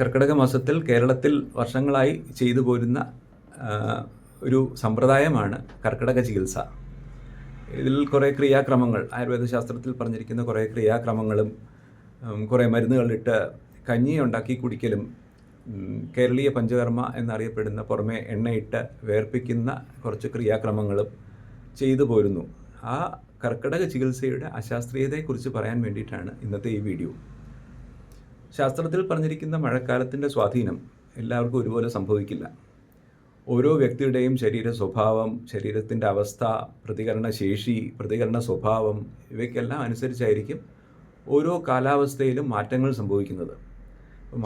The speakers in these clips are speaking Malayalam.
കർക്കിടക മാസത്തിൽ കേരളത്തിൽ വർഷങ്ങളായി ചെയ്തു പോരുന്ന ഒരു സമ്പ്രദായമാണ് കർക്കിടക ചികിത്സ. ഇതിൽ കുറേ ക്രിയാക്രമങ്ങൾ ആയുർവേദ ശാസ്ത്രത്തിൽ പറഞ്ഞിരിക്കുന്ന കുറേ ക്രിയാക്രമങ്ങളും കുറേ മരുന്നുകളിട്ട് കഞ്ഞി ഉണ്ടാക്കി കുടിക്കലും കേരളീയ പഞ്ചകർമ്മ എന്നറിയപ്പെടുന്ന പുറമെ എണ്ണയിട്ട് വേർപ്പിക്കുന്ന കുറച്ച് ക്രിയാക്രമങ്ങളും ചെയ്തു പോരുന്നു. ആ കർക്കിടക ചികിത്സയുടെ അശാസ്ത്രീയതയെക്കുറിച്ച് പറയാൻ വേണ്ടിയിട്ടാണ് ഇന്നത്തെ ഈ വീഡിയോ. ശാസ്ത്രത്തിൽ പറഞ്ഞിരിക്കുന്ന മഴക്കാലത്തിന്റെ സ്വാധീനം എല്ലാവർക്കും ഒരുപോലെ സംഭവിക്കില്ല. ഓരോ വ്യക്തിയുടെയും ശരീര സ്വഭാവം ശരീരത്തിന്റെ അവസ്ഥ പ്രതികരണ ശേഷി പ്രതികരണ സ്വഭാവം ഇവയ്ക്കെല്ലാം അനുസരിച്ചായിരിക്കും ഓരോ കാലാവസ്ഥയിലും മാറ്റങ്ങൾ സംഭവിക്കുന്നത്.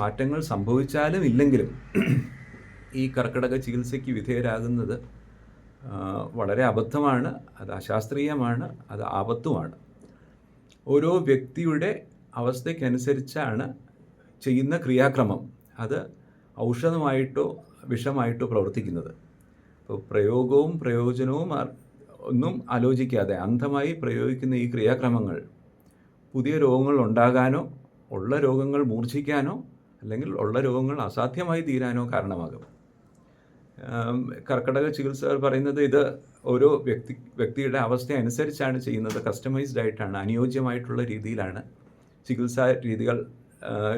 മാറ്റങ്ങൾ സംഭവിച്ചാലും ഇല്ലെങ്കിലും ഈ കർക്കിടക ചികിത്സയ്ക്ക് വിധേയരാകുന്നത് വളരെ അബദ്ധമാണ് അത് അശാസ്ത്രീയമാണ് അത് ആപത്തുമാണ്. ഓരോ വ്യക്തിയുടെ അവസ്ഥയ്ക്കനുസരിച്ചാണ് ചെയ്യുന്ന ക്രിയാക്രമം അത് ഔഷധമായിട്ടോ വിഷമായിട്ടോ പ്രവർത്തിക്കുന്നത്. അപ്പോൾ പ്രയോഗവും പ്രയോജനവും ഒന്നും ആലോചിക്കാതെ അന്ധമായി പ്രയോഗിക്കുന്ന ഈ ക്രിയാക്രമങ്ങൾ പുതിയ രോഗങ്ങൾ ഉണ്ടാകാനോ ഉള്ള രോഗങ്ങൾ മൂർച്ഛിക്കാനോ അല്ലെങ്കിൽ ഉള്ള രോഗങ്ങൾ അസാധ്യമായി തീരാനോ കാരണമാകും. കർക്കടക ചികിത്സകർ പറയുന്നത് ഇത് ഓരോ വ്യക്തി വ്യക്തിയുടെ അവസ്ഥ അനുസരിച്ചാണ് ചെയ്യുന്നത് കസ്റ്റമൈസ്ഡ് ആയിട്ടാണ് അനുയോജ്യമായിട്ടുള്ള രീതിയിലാണ് ചികിത്സാ രീതികൾ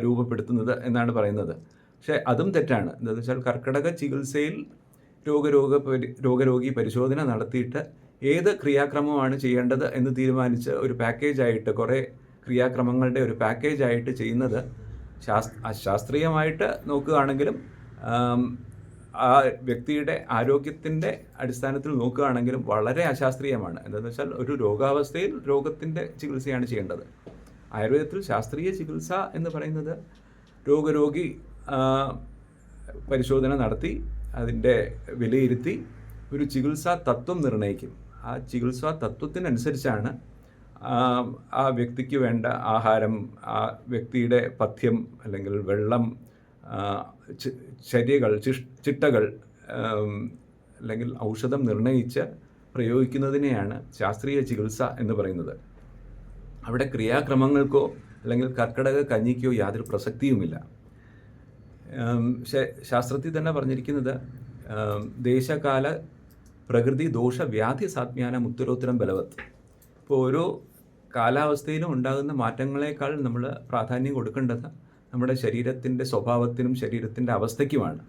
രൂപപ്പെടുത്തുന്നത് എന്നാണ് പറയുന്നത്. പക്ഷേ അതും തെറ്റാണ്. എന്താണെന്ന് വെച്ചാൽ കർക്കിടക ചികിത്സയിൽ രോഗരോഗ രോഗരോഗി പരിശോധന നടത്തിയിട്ട് ഏത് ക്രിയാക്രമമാണ് ചെയ്യേണ്ടത് എന്ന് തീരുമാനിച്ച് ഒരു പാക്കേജായിട്ട് കുറേ ക്രിയാക്രമങ്ങളുടെ ഒരു പാക്കേജായിട്ട് ചെയ്യുന്നത് ശാസ് ശാസ്ത്രീയമായിട്ട് നോക്കുകയാണെങ്കിലും ആ വ്യക്തിയുടെ ആരോഗ്യത്തിന്റെ അടിസ്ഥാനത്തിൽ നോക്കുകയാണെങ്കിലും വളരെ അശാസ്ത്രീയമാണ്. എന്താണെന്ന് വെച്ചാൽ ഒരു രോഗാവസ്ഥയിൽ രോഗത്തിന്റെ ചികിത്സയാണ് ചെയ്യേണ്ടത്. ആയുർവേദത്തിൽ ശാസ്ത്രീയ ചികിത്സ എന്ന് പറയുന്നത് രോഗരോഗി പരിശോധന നടത്തി അതിന്റെ വിലയിരുത്തി ഒരു ചികിത്സാ തത്വം നിർണയിക്കും ആ ചികിത്സാ തത്വത്തിനനുസരിച്ചാണ് ആ, വ്യക്തിക്ക് വേണ്ട ആഹാരം ആ വ്യക്തിയുടെ പഥ്യം അല്ലെങ്കിൽ വെള്ളം ചര്യകൾ ചിട്ടകൾ അല്ലെങ്കിൽ ഔഷധം നിർണയിച്ച് പ്രയോഗിക്കുന്നതിനെയാണ് ശാസ്ത്രീയ ചികിത്സ എന്ന് പറയുന്നത്. അവിടെ ക്രിയാക്രമങ്ങൾക്കോ അല്ലെങ്കിൽ കർക്കിടക കഞ്ഞിക്കോ യാതൊരു പ്രസക്തിയുമില്ല. ശാസ്ത്രത്തിൽ തന്നെ പറഞ്ഞിരിക്കുന്നത് ദേശകാല പ്രകൃതി ദോഷ വ്യാധി സാത്മ്യാനം ഉത്തരോത്തരം ബലവത്ത് ഇപ്പോൾ ഓരോ കാലാവസ്ഥയിലും ഉണ്ടാകുന്ന മാറ്റങ്ങളെക്കാൾ നമ്മൾ പ്രാധാന്യം കൊടുക്കേണ്ടത് നമ്മുടെ ശരീരത്തിന്റെ സ്വഭാവത്തിനും ശരീരത്തിന്റെ അവസ്ഥയ്ക്കുമാണ്.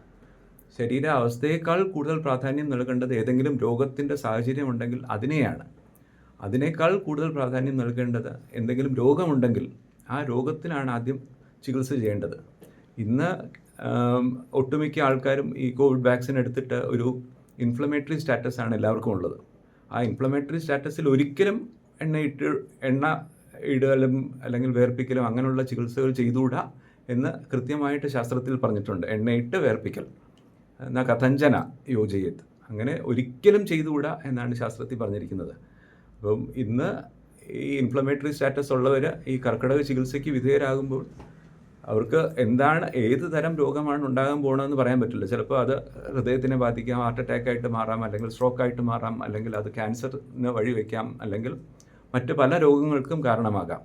ശരീര അവസ്ഥയേക്കാൾ കൂടുതൽ പ്രാധാന്യം നൽകേണ്ടത് ഏതെങ്കിലും രോഗത്തിന്റെ സാഹചര്യം ഉണ്ടെങ്കിൽ അതിനെയാണ്. അതിനേക്കാൾ കൂടുതൽ പ്രാധാന്യം നൽകേണ്ടത് എന്തെങ്കിലും രോഗമുണ്ടെങ്കിൽ ആ രോഗത്തിനാണ് ആദ്യം ചികിത്സ ചെയ്യേണ്ടത്. ഇന്ന് ഒട്ടുമിക്ക ആൾക്കാരും ഈ കോവിഡ് വാക്സിൻ എടുത്തിട്ട് ഒരു ഇൻഫ്ലമേറ്ററി സ്റ്റാറ്റസ് ആണ് എല്ലാവർക്കും ഉള്ളത്. ആ ഇൻഫ്ലമേറ്ററി സ്റ്റാറ്റസിൽ ഒരിക്കലും എണ്ണ ഇട്ട് എണ്ണ ഇടലും അല്ലെങ്കിൽ വേർപ്പിക്കലും അങ്ങനെയുള്ള ചികിത്സകൾ ചെയ്തുകൂടാ എന്ന് കൃത്യമായിട്ട് ശാസ്ത്രത്തിൽ പറഞ്ഞിട്ടുണ്ട്. എണ്ണയിട്ട് വേർപ്പിക്കൽ. എന്നാൽ കഥഞ്ചന യോജയത് അങ്ങനെ ഒരിക്കലും ചെയ്തുകൂടാ എന്നാണ് ശാസ്ത്രത്തിൽ പറഞ്ഞിരിക്കുന്നത്. അപ്പം ഇന്ന് ഈ ഇൻഫ്ലമേറ്ററി സ്റ്റാറ്റസ് ഉള്ളവർ ഈ കർക്കിടക ചികിത്സയ്ക്ക് വിധേയരാകുമ്പോൾ അവർക്ക് എന്താണ് ഏത് തരം രോഗമാണ് ഉണ്ടാകാൻ പോകണമെന്ന് പറയാൻ പറ്റില്ല. ചിലപ്പോൾ അത് ഹൃദയത്തിനെ ബാധിക്കാം ഹാർട്ട് അറ്റാക്ക് ആയിട്ട് മാറാം അല്ലെങ്കിൽ സ്ട്രോക്ക് ആയിട്ട് മാറാം അല്ലെങ്കിൽ അത് ക്യാൻസറിന് വഴിവെക്കാം അല്ലെങ്കിൽ മറ്റ് പല രോഗങ്ങൾക്കും കാരണമാകാം.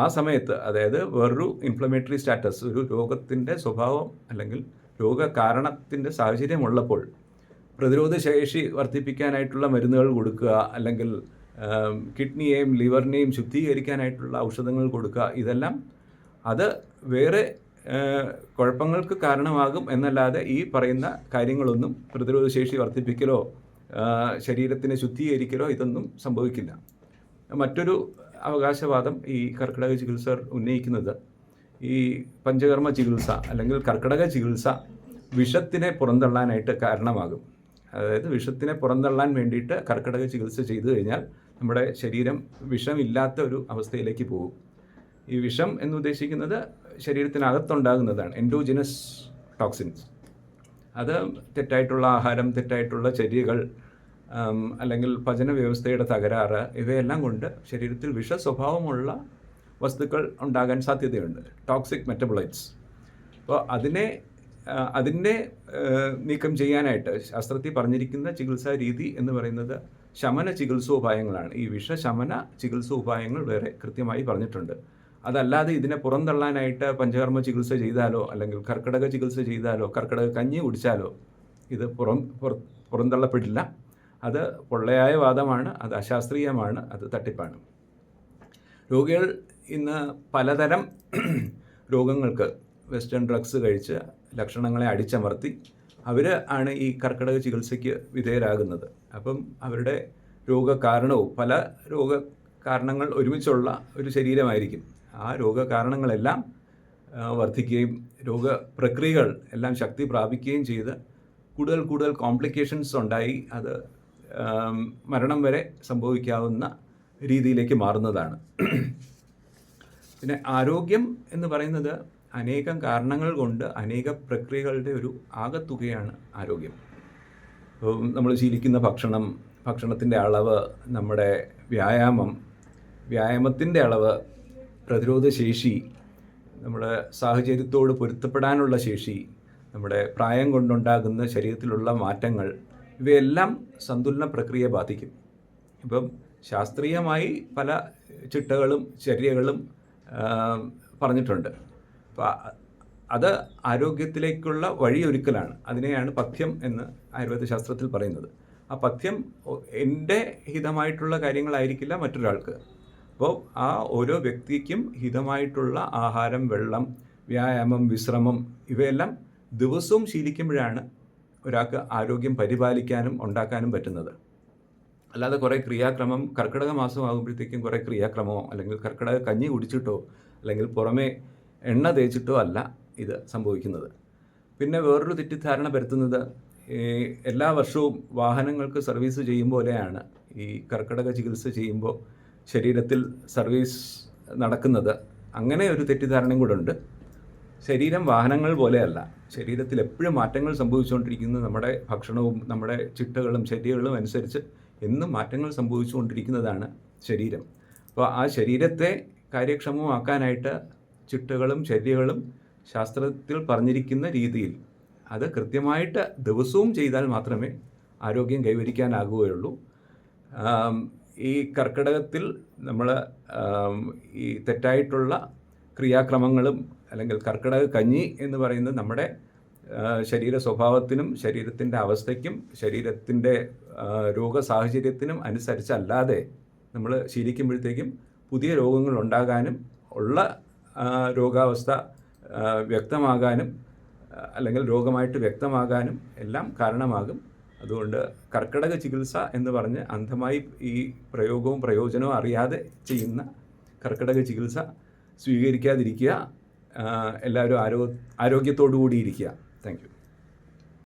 ആ സമയത്ത് അതായത് വേറൊരു ഇൻഫ്ലമേറ്ററി സ്റ്റാറ്റസ് ഒരു രോഗത്തിന്റെ സ്വഭാവം അല്ലെങ്കിൽ രോഗകാരണത്തിന്റെ സാഹചര്യം ഉള്ളപ്പോൾ പ്രതിരോധ ശേഷി വർദ്ധിപ്പിക്കാനായിട്ടുള്ള മരുന്നുകൾ കൊടുക്കുക അല്ലെങ്കിൽ കിഡ്നിയെയും ലിവറിനെയും ശുദ്ധീകരിക്കാനായിട്ടുള്ള ഔഷധങ്ങൾ കൊടുക്കുക ഇതെല്ലാം അത് വേറെ കുഴപ്പങ്ങൾക്ക് കാരണമാകും എന്നല്ലാതെ ഈ പറയുന്ന കാര്യങ്ങളൊന്നും പ്രതിരോധ ശേഷി വർദ്ധിപ്പിക്കലോ ശരീരത്തിനെ ശുദ്ധീകരിക്കലോ ഇതൊന്നും സംഭവിക്കില്ല. മറ്റൊരു അവകാശവാദം ഈ കർക്കിടക ചികിത്സർ ഉന്നയിക്കുന്നത് ഈ പഞ്ചകർമ്മ ചികിത്സ അല്ലെങ്കിൽ കർക്കിടക ചികിത്സ വിഷത്തിനെ പുറന്തള്ളാനായിട്ട് കാരണമാകും. അതായത് വിഷത്തിനെ പുറന്തള്ളാൻ വേണ്ടിയിട്ട് കർക്കിടക ചികിത്സ ചെയ്തു കഴിഞ്ഞാൽ നമ്മുടെ ശരീരം വിഷമില്ലാത്ത ഒരു അവസ്ഥയിലേക്ക് പോകും. ഈ വിഷം എന്ന് ഉദ്ദേശിക്കുന്നത് ശരീരത്തിനകത്തുണ്ടാകുന്നതാണ് എൻഡോജിനസ് ടോക്സിൻസ് അത് തെറ്റായിട്ടുള്ള ആഹാരം തെറ്റായിട്ടുള്ള ചര്യകൾ അല്ലെങ്കിൽ പചന വ്യവസ്ഥയുടെ തകരാറ് ഇവയെല്ലാം കൊണ്ട് ശരീരത്തിൽ വിഷ സ്വഭാവമുള്ള വസ്തുക്കൾ ഉണ്ടാകാൻ സാധ്യതയുണ്ട്. ടോക്സിക് മെറ്റബോളൈറ്റ്സ് അപ്പോൾ അതിനെ ആ, നീക്കം ചെയ്യാനായിട്ട് ശാസ്ത്രത്തിൽ പറഞ്ഞിരിക്കുന്ന ചികിത്സാ രീതി എന്ന് പറയുന്നത് ശമന ചികിത്സോപായങ്ങളാണ് ഈ വിഷശമന ചികിത്സോപായങ്ങൾ വേറെ കൃത്യമായി പറഞ്ഞിട്ടുണ്ട്. അതല്ലാതെ ഇതിനെ പുറന്തള്ളാനായിട്ട് പഞ്ചകർമ്മ ചികിത്സ ചെയ്താലോ അല്ലെങ്കിൽ കർക്കിടക ചികിത്സ ചെയ്താലോ കർക്കിടക കഞ്ഞി കുടിച്ചാലോ ഇത് പുറ- പുറന്തള്ളപ്പെടില്ല. അത് പൊള്ളയായ വാദമാണ് അത് അശാസ്ത്രീയമാണ് അത് തട്ടിപ്പാണ്. രോഗികൾ ഇന്ന് പലതരം രോഗങ്ങൾക്ക് വെസ്റ്റേൺ ഡ്രഗ്സ് കഴിച്ച് ലക്ഷണങ്ങളെ അടിച്ചമർത്തി അവർ ആണ് ഈ കർക്കിടക ചികിത്സയ്ക്ക് വിധേയരാകുന്നത്. അപ്പം അവരുടെ രോഗകാരണവും പല രോഗ കാരണങ്ങൾ ഒരുമിച്ചുള്ള ഒരു ശരീരമായിരിക്കും. ആ രോഗകാരണങ്ങളെല്ലാം വർദ്ധിക്കുകയും രോഗപ്രക്രിയകൾ എല്ലാം ശക്തി പ്രാപിക്കുകയും ചെയ്ത് കൂടുതൽ കൂടുതൽ കോംപ്ലിക്കേഷൻസ് ഉണ്ടായി അത് മരണം വരെ സംഭവിക്കാവുന്ന രീതിയിലേക്ക് മാറുന്നതാണ്. പിന്നെ ആരോഗ്യം എന്ന് പറയുന്നത് അനേകം കാരണങ്ങൾ കൊണ്ട് അനേക പ്രക്രിയകളുടെ ഒരു ആകത്തുകയാണ് ആരോഗ്യം. നമ്മൾ ശീലിക്കുന്ന ഭക്ഷണം ഭക്ഷണത്തിന്റെ അളവ് നമ്മുടെ വ്യായാമം വ്യായാമത്തിന്റെ അളവ് പ്രതിരോധ ശേഷി നമ്മുടെ സാഹചര്യത്തോട് പൊരുത്തപ്പെടാനുള്ള ശേഷി നമ്മുടെ പ്രായം കൊണ്ടുണ്ടാകുന്ന ശരീരത്തിലുള്ള മാറ്റങ്ങൾ ഇവയെല്ലാം സന്തുലന പ്രക്രിയയെ ബാധിക്കും. ഇപ്പം ശാസ്ത്രീയമായി പല ചിട്ടകളും ചര്യകളും പറഞ്ഞിട്ടുണ്ട്. അപ്പോൾ അത് ആരോഗ്യത്തിലേക്കുള്ള വഴിയൊരുക്കലാണ്. അതിനെയാണ് പഥ്യം എന്ന് ആയുർവേദ ശാസ്ത്രത്തിൽ പറയുന്നത്. ആ പഥ്യം എന്റെ ഹിതമായിട്ടുള്ള കാര്യങ്ങളായിരിക്കില്ല മറ്റൊരാൾക്ക്. അപ്പോൾ ആ ഓരോ വ്യക്തിക്കും ഹിതമായിട്ടുള്ള ആഹാരം വെള്ളം വ്യായാമം വിശ്രമം ഇവയെല്ലാം ദിവസവും ശീലിക്കുമ്പോഴാണ് ഒരാൾക്ക് ആരോഗ്യം പരിപാലിക്കാനും ഉണ്ടാക്കാനും പറ്റുന്നത്. അല്ലാതെ കുറേ ക്രിയാക്രമം കർക്കിടക മാസമാകുമ്പോഴത്തേക്കും കുറേ ക്രിയാക്രമമോ അല്ലെങ്കിൽ കർക്കിടക കഞ്ഞി കുടിച്ചിട്ടോ അല്ലെങ്കിൽ പുറമേ എണ്ണ തേച്ചിട്ടോ അല്ല ഇത് സംഭവിക്കുന്നത്. പിന്നെ വേറൊരു തെറ്റിദ്ധാരണ പരത്തുന്നത് എല്ലാ വർഷവും വാഹനങ്ങൾക്ക് സർവീസ് ചെയ്യും പോലെയാണ് ഈ കർക്കിടക ചികിത്സ ചെയ്യുമ്പോൾ ശരീരത്തിൽ സർവീസ് നടക്കുന്നത്. അങ്ങനെ ഒരു തെറ്റിദ്ധാരണയും കൂടെ ഉണ്ട്. ശരീരം വാഹനങ്ങൾ പോലെയല്ല. ശരീരത്തിൽ എപ്പോഴും മാറ്റങ്ങൾ സംഭവിച്ചുകൊണ്ടിരിക്കുന്നത് നമ്മുടെ ഭക്ഷണവും നമ്മുടെ ചിട്ടകളും ശരീരങ്ങളും അനുസരിച്ച് എന്നും മാറ്റങ്ങൾ സംഭവിച്ചുകൊണ്ടിരിക്കുന്നതാണ് ശരീരം. അപ്പോൾ ആ ശരീരത്തെ കാര്യക്ഷമമാക്കാനായിട്ട് ചിട്ടകളും ശല്യകളും ശാസ്ത്രത്തിൽ പറഞ്ഞിരിക്കുന്ന രീതിയിൽ അത് കൃത്യമായിട്ട് ദിവസവും ചെയ്താൽ മാത്രമേ ആരോഗ്യം കൈവരിക്കാനാകുകയുള്ളൂ. ഈ കർക്കിടകത്തിൽ നമ്മൾ ഈ തെറ്റായിട്ടുള്ള ക്രിയാക്രമങ്ങളും അല്ലെങ്കിൽ കർക്കിടക കഞ്ഞി എന്ന് പറയുന്നത് നമ്മുടെ ശരീര സ്വഭാവത്തിനും ശരീരത്തിന്റെ അവസ്ഥയ്ക്കും ശരീരത്തിന്റെ രോഗ സാഹചര്യത്തിനും അനുസരിച്ചല്ലാതെ നമ്മൾ ശീലിക്കുമ്പോഴത്തേക്കും പുതിയ രോഗങ്ങൾ ഉണ്ടാകാനും ഉള്ള രോഗാവസ്ഥ വ്യക്തമാകാനും അല്ലെങ്കിൽ രോഗമായിട്ട് വ്യക്തമാകാനും എല്ലാം കാരണമാകും. അതുകൊണ്ട് കർക്കിടക ചികിത്സ എന്ന് പറഞ്ഞ് അന്ധമായി ഈ പ്രയോഗവും പ്രയോജനവും അറിയാതെ ചെയ്യുന്ന കർക്കിടക ചികിത്സ സ്വീകരിക്കാതിരിക്കുക എല്ലാവരും ആരോ ആരോഗ്യത്തോടു കൂടി ഇരിക്കുക. താങ്ക്